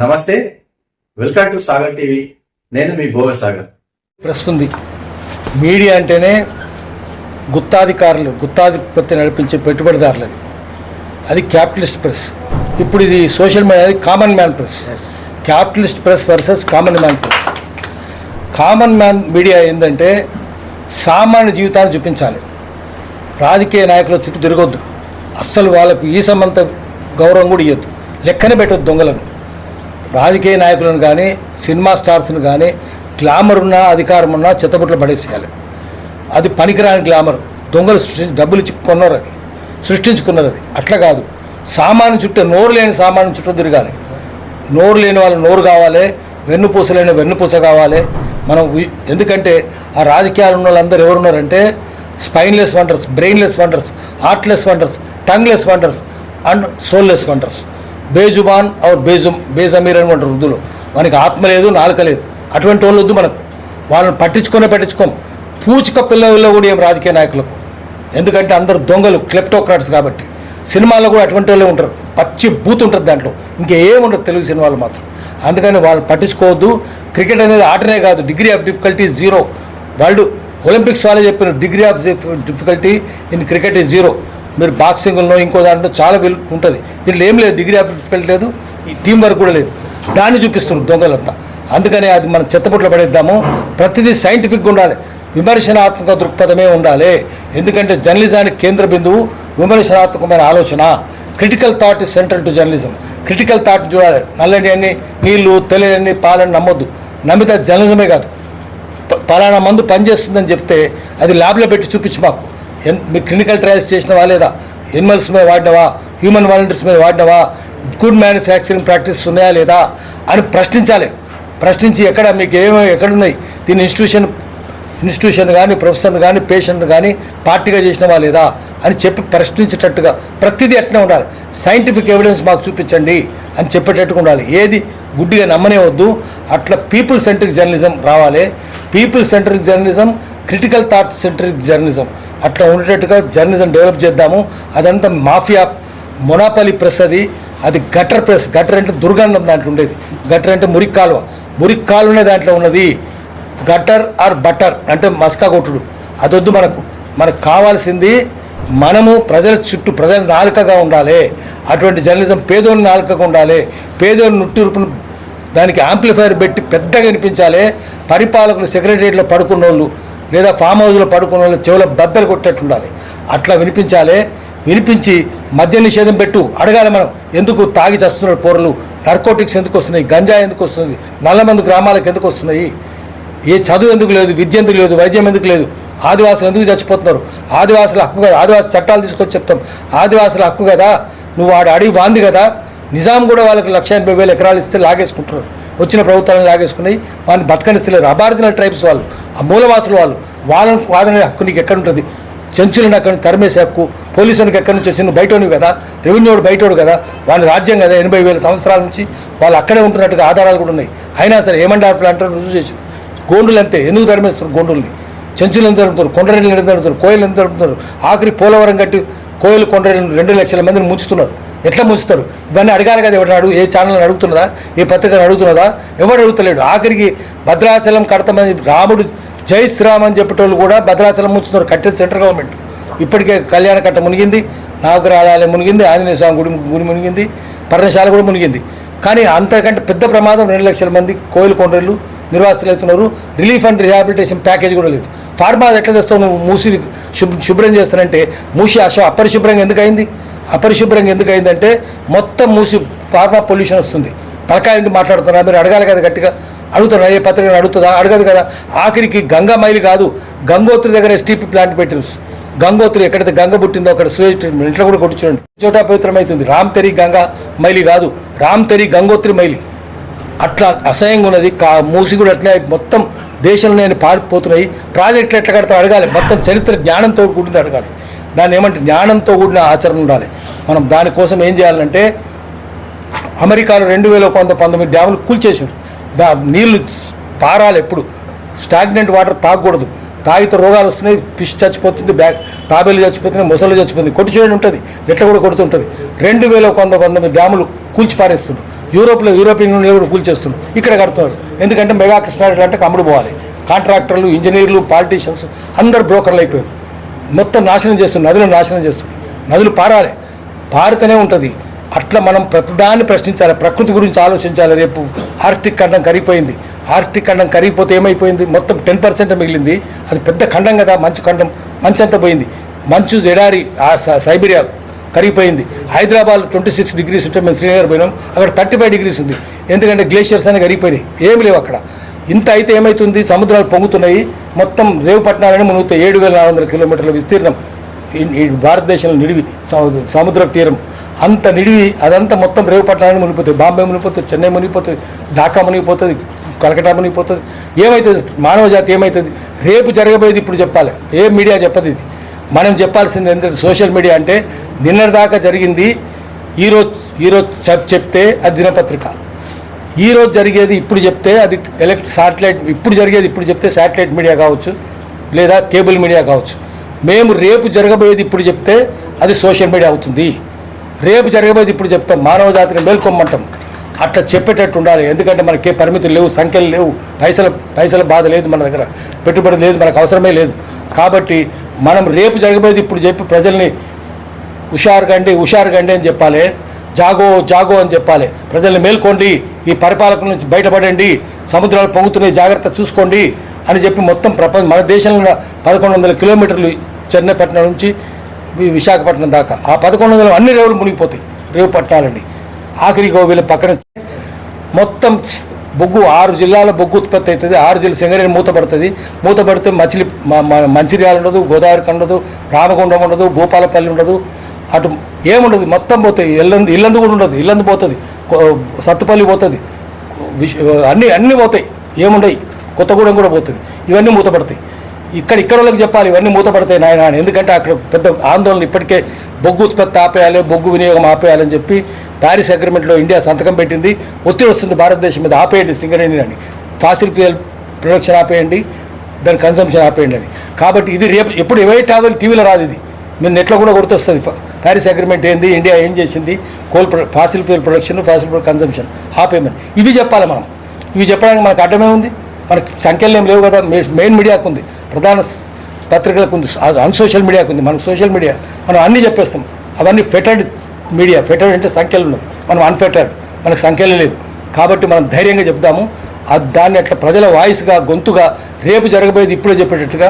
నమస్తే welcome to Sagar TV. నేను మీ భోగ Sagar. Press ఉంది మీడియా అంటేనే గుత్తాధికారులు గుత్తాధిపత్యం నడిపించే పెట్టుబడిదారులది. అది క్యాపిటలిస్ట్ ప్రెస్. ఇప్పుడు ఇది సోషల్ మీడియా అది common man press. Capitalist press versus common man press. Common man media ఏంటంటే సామాన్య జీవితాన్ని చూపించాలి. రాజకీయ నాయకుల చుట్టూ తిరగొద్దు. అస్సలు వాళ్ళకు ఈ సంబంధ గౌరవం కూడా ఇవ్వద్దు లెక్కనే పెట్టొద్దు దొంగలను. రాజకీయ నాయకులను కానీ సినిమా స్టార్స్ని కానీ గ్లామర్ ఉన్నా అధికారం ఉన్నా చెత్తబుట్లు పడేసేయాలి. అది పనికిరాని గ్లామర్. దొంగలు సృష్టించి డబ్బులు ఇచ్చి కొన్నారు అది. సృష్టించుకున్నారు అది. అట్లా కాదు. సామాన్య చుట్టూ నోరు లేని సామాన్య చుట్టూ తిరగాలి. నోరు లేని వాళ్ళు నోరు కావాలి. వెన్నుపూస లేని వెన్నుపూస కావాలి. మనం ఎందుకంటే ఆ రాజకీయాలు ఉన్న వాళ్ళందరూ ఎవరున్నారంటే spineless wonders brainless wonders heartless wonders tongueless wonders and soulless wonders. బేజుబాన్ ఆర్ బేజుమ్ బేజమీర్ అని అంటారు ఉర్దూలో మనకి ఆత్మ లేదు నాలుక లేదు. అటువంటి వాళ్ళు వద్దు మనకు. వాళ్ళని పట్టించుకునే పట్టించుకోం. పూచిక పిల్లల్లో కూడా ఏం రాజకీయ నాయకులకు. ఎందుకంటే అందరు దొంగలు క్లెప్టోక్రాట్స్ కాబట్టి. సినిమాల్లో కూడా అటువంటి వాళ్ళే ఉంటారు. పచ్చి బూత్ ఉంటుంది దాంట్లో. ఇంకేముండదు తెలుగు సినిమాలు మాత్రం. అందుకని వాళ్ళని పట్టించుకోవద్దు. క్రికెట్ అనేది ఆటనే కాదు. Degree of difficulty zero. World Olympics వాళ్ళే చెప్పిన degree of difficulty in cricket is zero. మీరు బాక్సింగ్లో ఇంకో దాంట్లో చాలా విల్ ఉంటుంది. దీంట్లో ఏం లేదు డిగ్రీ ఆఫ్ డిఫికల్టీ లేదు ఈ టీం వర్క్ కూడా లేదు. దాన్ని చూపిస్తున్నారు దొంగలంతా. అందుకని అది మనం చెత్తపుట్లో పడేద్దాము. ప్రతిదీ సైంటిఫిక్గా ఉండాలి. విమర్శనాత్మక దృక్పథమే ఉండాలి. ఎందుకంటే జర్నలిజానికి కేంద్ర బిందువు విమర్శనాత్మకమైన ఆలోచన. Critical thought is central to journalism. Critical thought చూడాలి. నల్లని అన్ని నీళ్ళు తెలియని పాలని నమ్మొద్దు. నమ్మితే జర్నలిజమే కాదు. పలానా మందు పనిచేస్తుందని చెప్తే అది ల్యాబ్లో పెట్టి చూపించి మాకు. మీరు క్లినికల్ ట్రయల్స్ చేసినవా లేదా? ఎనిమల్స్ మీద వాడినవా? హ్యూమన్ వాలంటీర్స్ మీద వాడినవా? గుడ్ మ్యానుఫ్యాక్చరింగ్ ప్రాక్టీస్ ఉన్నాయా లేదా? అని ప్రశ్నించాలి. ప్రశ్నించి ఎక్కడ మీకు ఏమో ఎక్కడున్నాయి? దీని ఇన్స్టిట్యూషన్ ఇన్స్టిట్యూషన్ కానీ ప్రొఫెసర్ కానీ పేషెంట్ కానీ పార్టీగా చేసినవా లేదా? అని చెప్పి ప్రశ్నించేటట్టుగా ప్రతిదీ అట్నే ఉండాలి. సైంటిఫిక్ ఎవిడెన్స్ మాకు చూపించండి అని చెప్పేటట్టుగా ఉండాలి. ఏది? గుడ్డిగా నమ్మనే వద్దు. అట్లా పీపుల్ సెంట్రిక్ జర్నలిజం రావాలి. People centric journalism critical thought centric journalism అట్లా ఉండేటట్టుగా జర్నలిజం డెవలప్ చేద్దాము. అదంతా మాఫియా మొనాపలి ప్రెస్ అది. అది గటర్ ప్రెస్ గటర్ అంటే దుర్గంధం దాంట్లో ఉండేది. గటర్ అంటే మురికి కాలువ. మురికి కాలువనే దాంట్లో ఉన్నది. గటర్ ఆర్ బటర్ అంటే మస్కా కొట్టుడు. అదొద్దు మనకు. మనకు కావాల్సింది మనము ప్రజల చుట్టూ ప్రజల నాలుకగా ఉండాలి. అటువంటి జర్నలిజం పేదోని నాలుకగా ఉండాలి. పేదోని నుట్టిరుపును దానికి యాంప్లిఫైర్ పెట్టి పెద్దగా వినిపించాలి. పరిపాలకులు సెక్రటరియట్లో పడుకున్న వాళ్ళు లేదా ఫామ్ హౌస్లో పడుకున్న వాళ్ళు చెవుల బద్దలు కొట్టేట్టు ఉండాలి. అట్లా వినిపించాలి. వినిపించి మద్య నిషేధం పెట్టు. అడగాలి మనం ఎందుకు తాగి చస్తున్నారు పోరలు? నర్కోటిక్స్ ఎందుకు వస్తున్నాయి? గంజా ఎందుకు వస్తుంది? నల్లమందు గ్రామాలకు ఎందుకు వస్తున్నాయి? ఏ చదువు ఎందుకు లేదు? విద్య ఎందుకు లేదు? వైద్యం ఎందుకు లేదు? ఆదివాసులు ఎందుకు చచ్చిపోతున్నారు? ఆదివాసుల హక్కు కదా. ఆదివాసి చట్టాలు తీసుకొచ్చి చెప్తాం. ఆదివాసుల హక్కు కదా. నువ్వు వాడు అడిగి బాంది కదా. నిజాం కూడా వాళ్ళకి లక్ష ఎనభై వేల ఎకరాలు ఇస్తే లాగేసుకుంటున్నారు. వచ్చిన ప్రభుత్వాలను లాగేసుకున్నాయి. వాళ్ళని బతకనిస్తలేరు. అబారిజినల్ ట్రైబ్స్ వాళ్ళు ఆ మూలవాసులు వాళ్ళు వాళ్ళని వాదన హక్కు నీకు ఎక్కడ ఉంటుంది? చెంచులను అక్కడి నుంచి తరిమేసే హక్కు పోలీసులకు ఎక్కడి నుంచి వచ్చిన బయటోని కదా. రెవెన్యూడు బయటోడు కదా. వాళ్ళ రాజ్యం కదా. ఎనభై వేల సంవత్సరాల నుంచి వాళ్ళు అక్కడే ఉంటున్నట్టుగా ఆధారాలు కూడా ఉన్నాయి. అయినా సరే ఏమంటారు అంటారు రుజువు చేసి గోండులు అంతే ఎందుకు తరిమేస్తారు గోండుల్ని? చెంచులు ఎంత తరుపుతారు కొండరేళ్ళు ఎంత తరుపుతారు కోయలు ఎంత తరుపుతారు ఆఖరి పోలవరం కట్టి కోయలు కొండరేళ్ళు రెండు లక్షల మందిని ముంచుతున్నారు. ఎట్లా ముంచుతారు? ఇవన్నీ అడగాలి కదా ఎవరిని అడుగు ఏ ఛానల్ని అడుగుతున్నదా? ఏ పత్రికను అడుగుతున్నదా? ఎవరు అడుగుతలేడు. ఆఖరికి భద్రాచలం కడతామని రాముడు జై శ్రీరామ్ అని చెప్పేటోళ్ళు కూడా భద్రాచలం ముంచుతున్నారు కట్టేది సెంట్రల్ గవర్నమెంట్. ఇప్పటికే కళ్యాణ కట్ట మునిగింది నాగరాలయం మునిగింది ఆంజనేయ స్వామి గుడి గుడి మునిగింది పర్ణశాల కూడా మునిగింది. కానీ అంతకంటే పెద్ద ప్రమాదం రెండు లక్షల మంది కోయిలు కొండలు నిర్వాసితులు అవుతున్నారు రిలీఫ్ అండ్ రిహాబిలిటేషన్ ప్యాకేజ్ కూడా లేదు. ఫార్మా ఎట్లా తెస్తావు నువ్వు? మూసి శుభ్రం చేస్తానంటే మూసి అశో అపరిశుభ్రంగా ఎందుకైంది? అపరిశుభ్రంగా ఎందుకైందంటే మొత్తం మూసి ఫార్మా పొల్యూషన్ వస్తుంది. తలకాయ నుండి మాట్లాడుతున్నా మీరు అడగాలి కదా గట్టిగా. అడుగుతున్నా ఏ పత్రిక అడుగుతుందా? అడగదు కదా. ఆఖరికి గంగా మైలు కాదు గంగోత్రి దగ్గర ఎస్టీపీ ప్లాంట్ పెట్టారు. గంగోత్రి ఎక్కడైతే గంగ పుట్టిందో అక్కడ సూయేజ్ ట్రీట్మెంట్ ఇంట్లో కూడా కొట్టి చూడండి చోట పవిత్రమవుతుంది రామ్ తెరి గంగా మైలి కాదు. రామ్ తెరి గంగోత్రి మైలి. అట్లా అసహ్యంగా ఉన్నది. కా మూసి కూడా అట్లా మొత్తం దేశంలో నేను పారిపోతున్నాయి. ప్రాజెక్టులు ఎట్లా కడతా అడగాలి. మొత్తం చరిత్ర జ్ఞానంతో కూడింది అడగాలి. దాన్ని ఏమంటే జ్ఞానంతో కూడిన ఆచరణ ఉండాలి. మనం దానికోసం ఏం చేయాలంటే అమెరికాలో రెండు వేల కొంత పంతొమ్మిది డ్యాములు కూల్చేసారు దా నీళ్ళు పారాలి ఎప్పుడు. స్టాగ్నెంట్ వాటర్ తాగకూడదు. తాగితే రోగాలు వస్తున్నాయి. ఫిష్ చచ్చిపోతుంది బ్యాక్ తాబేలు చచ్చిపోతున్నాయి మొసలు చచ్చిపోతుంది కొట్టు చేయడం ఉంటుంది. ఎట్లా కూడా కొడుతుంటుంది. రెండు వేల కొంత పంతొమ్మిది డ్యాములు కూల్చి పారేస్తున్నారు. యూరోప్లో యూరోపియన్ యూనియన్ కూడా కూల్చేస్తున్నారు ఇక్కడ కడుతున్నారు. ఎందుకంటే మెగా కృష్ణారెడ్డి అంటే కమ్ముడు పోవాలి. కాంట్రాక్టర్లు ఇంజనీర్లు పాలిటీషియన్స్ అందరు బ్రోకర్లు అయిపోయారు. మొత్తం నాశనం చేస్తున్నారు. నదులను నాశనం చేస్తున్నారు. నదులు పారాలి. పారితేనే ఉంటుంది. అట్లా మనం ప్రతిదాన్ని ప్రశ్నించాలి. ప్రకృతి గురించి ఆలోచించాలి. రేపు ఆర్టిక్ ఖండం కరిగిపోయింది. ఆర్టిక్ ఖండం కరిగిపోతే ఏమైపోయింది? మొత్తం టెన్ పర్సెంట్ మిగిలింది. అది పెద్ద ఖండం కదా. మంచు ఖండం. మంచు అంతా పోయింది? మంచు ఎడారి ఆ సైబీరియా కరిగిపోయింది. హైదరాబాద్ ట్వంటీ సిక్స్ డిగ్రీస్ ఉంటే మేము శ్రీనగర్ పోయినాం. అక్కడ థర్టీ ఫైవ్ డిగ్రీస్ ఉంది. ఎందుకంటే గ్లేషియర్స్ అనేవి కరిగిపోయినాయి. ఏమి లేవు అక్కడ. ఇంత అయితే ఏమవుతుంది సముద్రాలు పొంగుతున్నాయి. మొత్తం రేవుపట్నాలని మునుగుతాయి ఏడు వేల నాలుగు వందల కిలోమీటర్ల విస్తీర్ణం. ఈ- భారతదేశంలో నిడివి సముద్ర తీరం. అంత నిడివి అదంతా మొత్తం రేవుపట్నాలని మునిగిపోతుంది బాంబే మునిగిపోతుంది. చెన్నై మునిగిపోతుంది. ఢాకా మునిగిపోతుంది. కలకటా మునిగిపోతుంది. ఏమవుతుంది మానవ జాతి ఏమవుతుంది రేపు జరగబోయేది ఇప్పుడు చెప్పాలి. ఏ మీడియా చెప్పదు ఇది. మనం చెప్పాల్సింది ఎందుకంటే సోషల్ మీడియా అంటే నిన్నటిదాకా జరిగింది ఈరోజు ఈరోజు చెప్తే అది దినపత్రిక. ఈరోజు జరిగేది ఇప్పుడు చెప్తే అది ఎలక్ట్ శాటిలైట్ ఇప్పుడు జరిగేది ఇప్పుడు చెప్తే శాటిలైట్ మీడియా కావచ్చు లేదా కేబుల్ మీడియా కావచ్చు. మేము రేపు జరగబోయేది ఇప్పుడు చెప్తే అది సోషల్ మీడియా అవుతుంది. రేపు జరగబోయేది ఇప్పుడు చెప్తాం మానవ జాతిని మేల్కొమ్మంటాం. అట్లా చెప్పేటట్టు ఉండాలి. ఎందుకంటే మనకి పరిమితులు లేవు సంఖ్యలు లేవు. పైసల పైసల బాధ లేదు మన దగ్గర. పెట్టుబడి లేదు మనకు అవసరమే లేదు. కాబట్టి మనం రేపు జరగబోయేది ఇప్పుడు చెప్పి ప్రజల్ని హుషారు గండి హుషారు గండి అని చెప్పాలి. జాగో జాగో అని చెప్పాలి. ప్రజల్ని మేల్కోండి ఈ పరిపాలకుల నుంచి బయటపడండి సముద్రాలు పొంగుతున్నాయి జాగ్రత్త చూసుకోండి అని చెప్పి మొత్తం ప్రపంచ మన దేశంలో పదకొండు వందల కిలోమీటర్లు చెన్నైపట్నం నుంచి విశాఖపట్నం దాకా. ఆ పదకొండు వందల అన్ని రేవులు మునిగిపోతాయి. రేవు పట్టాలండి ఆఖరి గోవిల పక్కన మొత్తం బొగ్గు ఆరు జిల్లాల బొగ్గు ఉత్పత్తి అవుతుంది. ఆరు జిల్లా సింగరేణి మూతపడుతుంది. మూతపడితే మచిలి మ- మంచిర్యాల ఉండదు గోదావరికి ఉండదు రామగుండం ఉండదు గోపాలపల్లి ఉండదు. అటు ఏముండదు మొత్తం పోతాయి. ఇల్లందు ఇల్లందు కూడా ఉండదు. ఇల్లందు పోతుంది. సత్తుపల్లి పోతుంది. అన్నీ అన్నీ పోతాయి. ఏముండయి. కొత్తగూడెం కూడా పోతుంది. ఇవన్నీ మూతపడతాయి. ఇక్కడ ఇక్కడ వాళ్ళకి చెప్పాలి ఇవన్నీ మూతపడతాయి నాయన అని. ఎందుకంటే అక్కడ పెద్ద ఆందోళన ఇప్పటికే బొగ్గు ఉత్పత్తి ఆపేయాలి బొగ్గు వినియోగం ఆపేయాలని చెప్పి ప్యారిస్ అగ్రిమెంట్లో ఇండియా సంతకం పెట్టింది. ఒత్తిడి వస్తుంది భారతదేశం మీద ఆపేయండి సింగరేణి అని. ఫాసిల్ ఫ్యూయల్ ప్రొడక్షన్ ఆపేయండి దాని కన్సంప్షన్ ఆపేయండి అని. కాబట్టి ఇది రేపు ఎప్పుడు ఎవరి ట్రావెల్ టీవీలో రాదు ఇది. మీరు నెట్లో కూడా గుర్తొస్తుంది ప్యారిస్ అగ్రిమెంట్ ఏంది ఇండియా ఏం చేసింది coal pro- fossil fuel production fossil fuel consumption ఆపేయమని. ఇవి చెప్పాలి మనం. ఇవి చెప్పడానికి మనకు అడ్డమే ఉంది. మనకి సంఖ్యలు ఏం లేవు కదా మెయిన్ మీడియాకు ఉంది. ప్రధాన పత్రికలకు ఉంది. అన్ సోషల్ మీడియాకు ఉంది. మనకు సోషల్ మీడియా మనం అన్నీ చెప్పేస్తాం. అవన్నీ ఫెటర్డ్ మీడియా. ఫెటర్డ్ అంటే సంఖ్యలు ఉన్నాయి. మనం అన్ఫెటర్డ్. మనకు సంఖ్యలు లేదు కాబట్టి మనం ధైర్యంగా చెప్దాము. దాన్ని అట్లా ప్రజల వాయిస్గా గొంతుగా రేపు జరగబోయేది ఇప్పుడే చెప్పేటట్టుగా